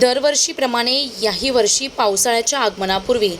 दरवर्षीप्रमाणे याही वर्षी पावसाळ्याच्या आगमनापूर्वी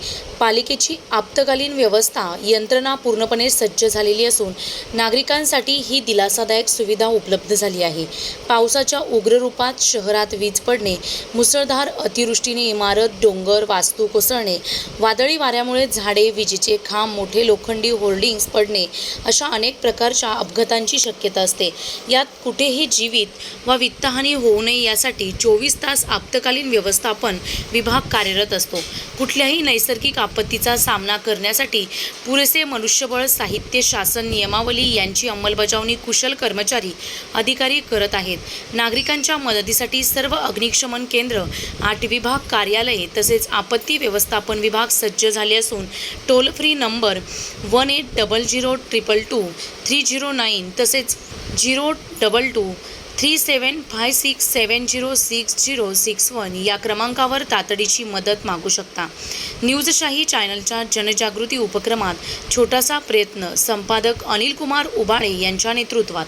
पालिकेची आपत्कालीन व्यवस्था यंत्रणा पूर्णपणे सज्ज झालेली असून नागरिकांसाठी ही दिलासादायक सुविधा उपलब्ध झाली आहे. पावसाच्या उग्र रूपात शहरात वीज पडणे मुसळधार अतिवृष्टीने इमारत डोंगर वास्तू कोसळणे वादळी वाऱ्यामुळे झाडे विजेचे खांब मोठे लोखंडी होल्डिंग्स पडणे अशा अनेक प्रकारच्या अपघातांची शक्यता असते. यात कुठेही जीवित वा वित्तहानी होऊ नये यासाठी चोवीस तास आपत्कालीन व्यवस्थापन विभाग कार्यरत असतो. कुठल्याही नैसर्गिक आप आपत्तीचा सामना करण्यासाठी पुरेसे मनुष्यबळ साहित्य शासन नियमावली यांची अंमलबजावणी कुशल कर्मचारी अधिकारी करत आहेत. नागरिकांच्या मदतीसाठी सर्व अग्निशमन केंद्र आठ विभाग कार्यालये तसेच आपत्ती व्यवस्थापन विभाग सज्ज झाले असून toll free number one eight double zero triple two three zero nine तसेच zero double two three seven five six seven zero six zero six one या क्रमांकावर तातडीची मदत मागू शकता. न्यूजशाही चॅनलच्या जनजागृती उपक्रमात छोटासा प्रयत्न संपादक अनिल कुमार उबाळे यांच्या नेतृत्वात.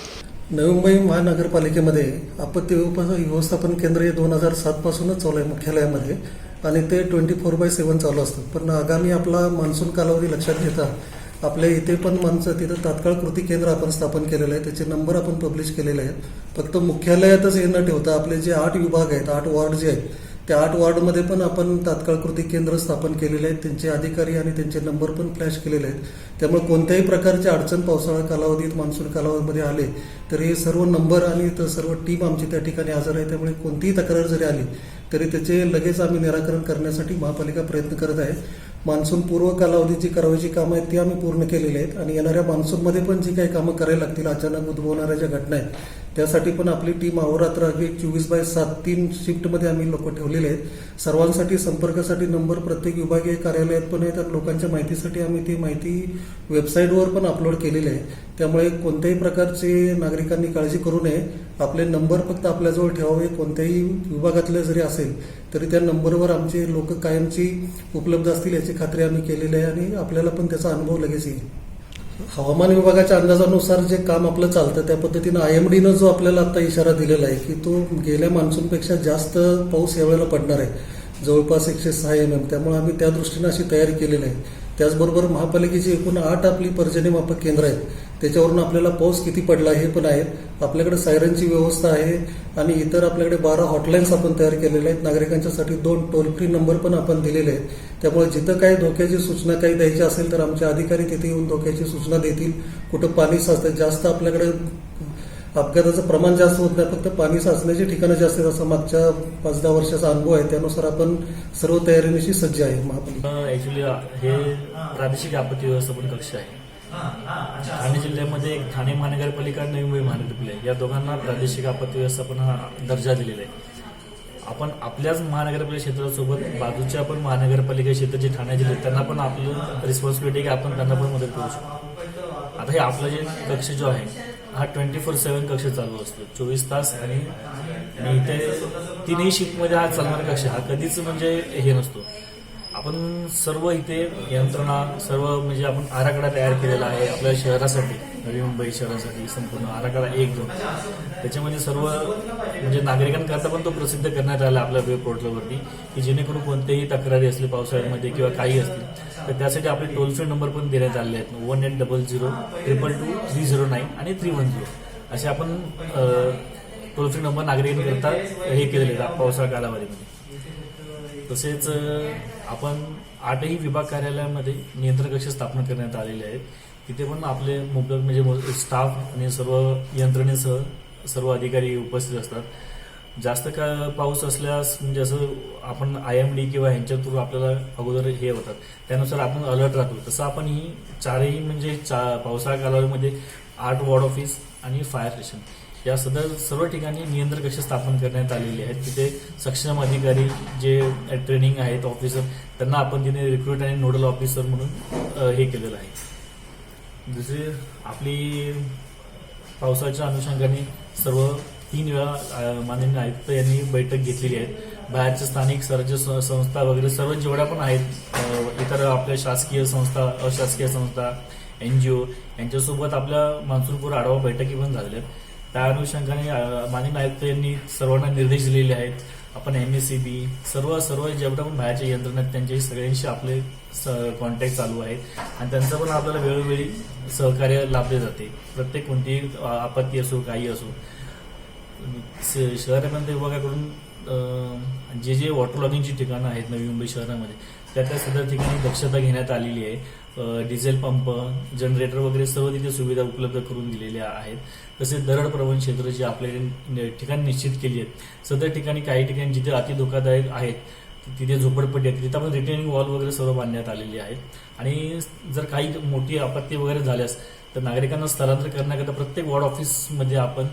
नवी मुंबई महानगरपालिकेमध्ये आपत्ती व्यवस्थापन केंद्र हे दोन हजार सातपासूनच चालू आहे मुख्यालयामध्ये. आणि ते ट्वेंटी फोर बाय सेवन चालू असतं. पण आगामी आपला मान्सून कालावधी लक्षात घेता आपल्या इथे पण माणसं तिथं तात्काळ कृती केंद्र आपण स्थापन केलेलं आहे त्याचे नंबर आपण पब्लिश केलेले आहेत. फक्त मुख्यालयातच हे न ठेवता आपले जे आठ विभाग आहेत आठ वॉर्ड जे आहेत त्या आठ वॉर्डमध्ये पण आपण तात्काळ कृती केंद्र स्थापन केलेले आहेत. त्यांचे अधिकारी आणि त्यांचे नंबर पण फ्लॅश केलेले आहेत. त्यामुळे कोणत्याही प्रकारची अडचण पावसाळा कालावधीत मान्सून कालावधीमध्ये आले तर हे सर्व नंबर आणि सर्व टीम आमची त्या ठिकाणी हजर आहे. त्यामुळे कोणतीही तक्रार जरी आली तरी त्याचे लगेच आम्ही निराकरण करण्यासाठी महापालिका प्रयत्न करत आहे. मान्सून पूर्व कालावधीत जी करावयाची कामं आहेत ती आम्ही पूर्ण केलेली आहेत. आणि येणाऱ्या मान्सूनमध्ये पण जी काही कामं करायला लागतील अचानक उद्भवणाऱ्या ज्या घटना आहेत त्यासाठी पण आपली टीम अहोरात्र अगदी चोवीस बाय सात तीन शिफ्टमध्ये आम्ही लोक ठेवलेले आहेत. सर्वांसाठी संपर्कासाठी नंबर प्रत्येक विभागीय कार्यालयात पण आहे. आणि लोकांच्या माहितीसाठी आम्ही ती माहिती वेबसाईटवर पण अपलोड केलेली आहे. त्यामुळे कोणत्याही प्रकारचे नागरिकांनी काळजी करू नये. आपले नंबर फक्त आपल्याजवळ ठेवावे. कोणत्याही विभागातले जरी असेल तरी त्या नंबरवर आमचे लोक कायमची उपलब्ध असतील याची खात्री आम्ही केलेली आहे आणि आपल्याला पण त्याचा अनुभव लगेच येईल. हवामान विभागाच्या अंदाजानुसार जे काम आपलं चालतं त्या पद्धतीनं आय एम डीनं जो आपल्याला आता इशारा दिलेला आहे की तो गेल्या मान्सूनपेक्षा जास्त पाऊस यावेळेला पडणार आहे. जवळपास एकशे सहा एम एम त्यामुळे आम्ही त्या दृष्टीनं अशी तयारी केलेली आहे. त्याचबरोबर महापालिकेची एकूण आठ आपली पर्जन्यमापक केंद्र आहेत. त्याच्यावरून आपल्याला पाऊस किती पडला हे पण आहेत. आपल्याकडे सायरनची व्यवस्था आहे आणि इतर आपल्याकडे बारा हॉटलाईन्स आपण तयार केलेल्या आहेत. नागरिकांच्यासाठी दोन टोल फ्री नंबर पण आपण दिलेले आहेत. त्यामुळे जिथं काही धोक्याची सूचना काही द्यायची असेल तर आमचे अधिकारी तिथे येऊन धोक्याची सूचना देतील. कुठं पाणी साचतं जास्त आपल्याकडे अपघाताचं प्रमाण जास्त होत नाही फक्त पाणी साचण्याची ठिकाणं जास्त आहेत असा मागच्या पाच दहा वर्षाचा अनुभव आहे. त्यानुसार आपण सर्व तयारीनिशी सज्ज आहे. महापालिका ऍक्च्युली हे प्रादेशिक आपत्ती व्यवस्थापन कक्ष आहे. ठाणे जिल्ह्यामध्ये एक ठाणे महानगरपालिका आणि नवी मुंबई महानगरपालिका या दोघांना प्रादेशिक आपत्ती व्यवस्थापन हा दर्जा दिलेला आहे. आपण आपल्याच महानगरपालिका क्षेत्रासोबत बाजूच्या पण महानगरपालिका क्षेत्र जे ठाणे जिल्ह्यात त्यांना पण आपलं रिस्पॉन्सिबिलिटी की आपण त्यांना पण मदत करू शकतो आता हे आपलं जे कक्ष जो आहे हा ट्वेंटी फोर सेव्हन कक्ष चालू असतो. चोवीस तास आणि ते इथे तीनही शिफ्टमध्ये हा चालणारा कक्ष हा कधीच म्हणजे हे नसतो. आपण सर्व इथे यंत्रणा सर्व म्हणजे आपण आराखडा तयार केलेला आहे आपल्या शहरासाठी. नवी मुंबई शहरासाठी संपूर्ण आराखडा एक दोन. त्याच्यामध्ये सर्व म्हणजे नागरिकांकरता पण तो प्रसिद्ध करण्यात आला आपल्या वेब पोर्टलवरती की जेणेकरून कोणत्याही तक्रारी असली पावसाळ्यामध्ये किंवा काही असतील तर त्यासाठी आपले टोल फ्री नंबर पण देण्यात आले आहेत. One eight double zero triple two three zero nine आणि थ्री वन झिरो. असे आपण टोल फ्री नंबर नागरिकांकरता हे केलेले आहेत पावसाळा कालावधीमध्ये. तसेच आपण आठही विभाग कार्यालयामध्ये नियंत्रण कक्ष स्थापन करण्यात आलेले आहेत. तिथे पण आपले मुबलक म्हणजे स्टाफ आणि सर्व यंत्रणेसह सर्व अधिकारी उपस्थित असतात. जास्त का पाऊस असल्यास म्हणजे असं आपण आय एम डी किंवा ह्यांच्या थ्रू आपल्याला अगोदर हे होतात. त्यानुसार आपण अलर्ट राहतो. तसं आपण ही चारही म्हणजे चा पावसाळा कालावधीमध्ये आठ वॉर्ड ऑफिस आणि फायर स्टेशन या सदर सर्व ठिकाणी नियंत्रण कक्ष स्थापन करण्यात आलेले आहेत. तिथे सक्षम अधिकारी जे ट्रेनिंग आहेत ऑफिसर त्यांना आपण तिथे रिक्रुट आणि नोडल ऑफिसर म्हणून हे केलेलं आहे. दुसरी आपली पावसाच्या अनुषंगाने सर्व तीन वेळा माननीय आयुक्त यांनी बैठक घेतलेली आहे. बाहेरच्या स्थानिक स्वराज्य संस्था वगैरे सर्व जेवढ्या पण आहेत इतर आपल्या शासकीय संस्था अशासकीय संस्था एनजीओ यांच्यासोबत आपल्या मान्सूनपूर आढावा बैठकी पण झालेल्या आहेत. त्या अनुषंगाने माननीय आयुक्त यांनी सर्वांना निर्देश दिलेले आहेत. आपण M S C be serve सर्व जेवढ्या पण बाहेरच्या यंत्रणा आहेत त्यांच्याशी सगळ्यांशी आपले कॉन्टॅक्ट चालू आहेत. आणि त्यांचं पण आपल्याला वेळोवेळी सहकार्य लाभले जाते. प्रत्येक कोणतीही आपत्ती असो काही असो. श- शहरामध्ये विभागाकडून जे जे वॉटर लॉगिंगची ठिकाणं आहेत नवी मुंबई शहरामध्ये त्या त्या सदर ठिकाणी दक्षता घेण्यात आलेली आहे. डिझेल पंप जनरेटर वगैरे सर्व तिथे सुविधा उपलब्ध करून दिलेल्या आहेत. तसेच दरड प्रवण क्षेत्र जे आपल्याकडे ठिकाण निश्चित केली आहेत. सदर ठिकाणी काही ठिकाणी जिथे अति धोकादायक आहेत तिथे झोपडपट्टी आहेत तिथे आपण रिटर्निंग वॉल वगैरे सर्व बांधण्यात आलेली आहेत. आणि जर काही मोठी आपत्ती वगैरे झाल्यास तर नागरिकांना स्थलांतर करण्याकरता प्रत्येक वॉर्ड ऑफिसमध्ये आपण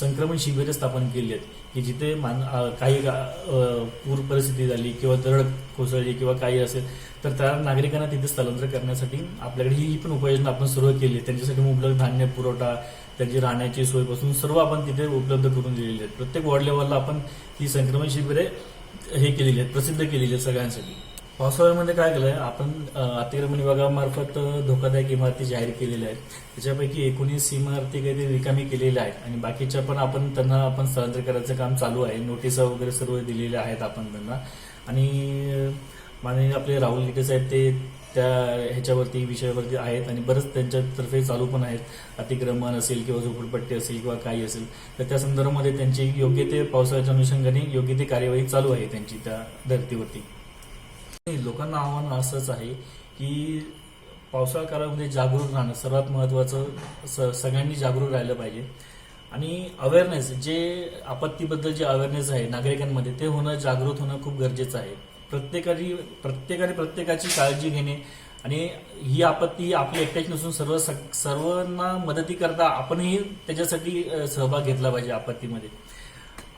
संक्रमण शिबिरे स्थापन केली आहेत. की जिथे मान काही गा- पूर परिस्थिती झाली किंवा दरड कोसळली किंवा काही असेल तर त्या नागरिकांना तिथे स्थलांतर करण्यासाठी आपल्याकडे ही पण उपाययोजना आपण सुरू केली आहे. त्यांच्यासाठी मुबलक धान्य पुरवठा त्यांची राहण्याची सोयपासून सर्व आपण तिथे उपलब्ध करून दिलेली आहेत. प्रत्येक वॉर्ड लेवलला आपण ही संक्रमण शिबिरे हे केलेली आहेत प्रसिद्ध केलेली आहेत सगळ्यांसाठी. पावसाळ्यामध्ये काय केलंय आपण अतिक्रमण विभागामार्फत धोकादायक इमारती जाहीर केलेल्या आहेत. त्याच्यापैकी एकोणीस इमारती काहीतरी रिकामी केलेल्या आहेत आणि बाकीच्या पण आपण त्यांना आपण स्थलांतर करायचं काम चालू आहे. नोटिसा वगैरे सर्व दिलेल्या आहेत आपण त्यांना. आणि माननीय आपले राहुल गिटे साहेब ते त्या ह्याच्यावरती विषयावरती आहेत आणि बरंच त्यांच्यातर्फे चालू पण आहेत. अतिक्रमण असेल किंवा झोपडपट्टी असेल किंवा काही असेल तर त्या संदर्भामध्ये त्यांची योग्य ते पावसाळ्याच्या अनुषंगाने योग्य ते कार्यवाही चालू आहे त्यांची त्या धर्तीवरती. लोकांना आव्हान असंच आहे की पावसाळा काळामध्ये जागरूक राहणं सर्वात महत्वाचं स- सगळ्यांनी जागरूक राहिलं पाहिजे. आणि अवेअरनेस जे आपत्तीबद्दल जे अवेअरनेस आहे नागरिकांमध्ये ते होणं जागृत होणं खूप गरजेचं आहे. प्रत्येकाची प्रत्येकाने प्रत्येकाची काळजी घेणे आणि ही आपत्ती ही आपली एकट्याची नसून सर्व सर्वांना मदती करता आपणही त्याच्यासाठी सहभाग घेतला पाहिजे आपत्तीमध्ये.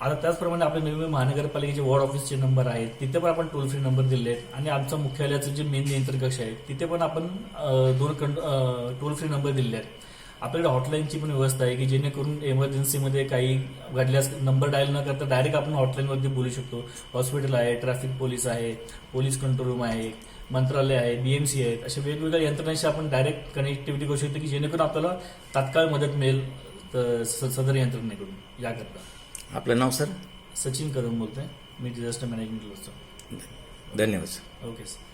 आता त्याचप्रमाणे आपल्या नवी मुंबई महानगरपालिकेचे वॉर्ड ऑफिसचे नंबर आहेत तिथे पण आपण टोल फ्री नंबर दिले आहेत आणि आमचं मुख्यालयाचं जे मेन नियंत्रण कक्ष आहे तिथे पण आपण अ, दोन टोल फ्री नंबर दिले आहेत. आपल्याकडे हॉटलाईनची पण व्यवस्था आहे की जेणेकरून इमर्जन्सीमध्ये काही घडल्यास नंबर डायल न करता डायरेक्ट आपण हॉटलाईनवरती बोलू शकतो. हॉस्पिटल आहे ट्रॅफिक पोलीस आहे पोलीस कंट्रोल रूम आहे मंत्रालय आहे बीएमसी आहेत अशा वेगवेगळ्या यंत्रणांशी आपण डायरेक्ट कनेक्टिव्हिटी करू शकतो की जेणेकरून आपल्याला तात्काळ मदत मिळेल स- सदर यंत्रणेकडून याकरता. आपलं नाव सर? सचिन कदम बोलतोय. मी डिझास्टर मॅनेजमेंट असतो. धन्यवाद सर. Okay sir